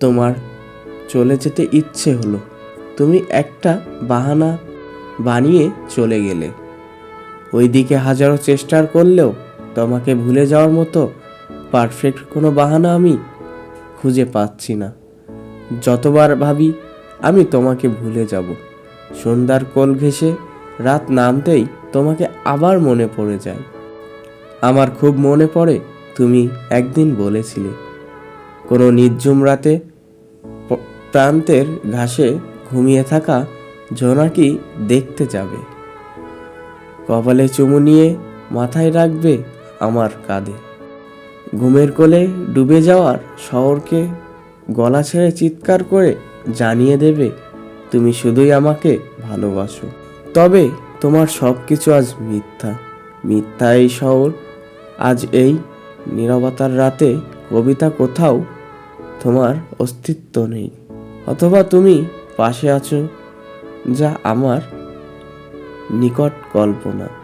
তোমার চলে যেতে ইচ্ছে হলো। তুমি একটা বাহানা বানিয়ে চলে গেলে। ওইদিকে হাজারো চেষ্টার করলেও তোমাকে ভুলে যাওয়ার মতো পারফেক্ট কোনো বাহানা আমি খুঁজে পাচ্ছি না। যতবার ভাবি আমি তোমাকে ভুলে যাব। সন্ধ্যার কোল ঘেঁষে রাত নামতেই তোমাকে আবার মনে পড়ে যায়। আমার খুব মনে পড়ে, তুমি একদিন বলেছিলে। কোনো নির্জুম রাতে প্রান্তের ঘাসে ঘুমিয়ে থাকা জোনাকি দেখতে যাবে। কপালে চুমু নিয়ে মাথায় রাখবে আমার কাঁধে। ঘুমের কোলে ডুবে যাওয়ার শহরকে গলা ছেড়ে চিৎকার করে জানিয়ে দেবে, তুমি শুধুই আমাকে ভালোবাসো। তবে তোমার সব কিছু আজ মিথ্যা। মিথ্যা এই শহর, আজ এই নীরবতার রাতে কবিতা কোথাও তোমার অস্তিত্ব নেই। অথবা তুমি পাশে আছো যা আমার নিকট কল্পনা।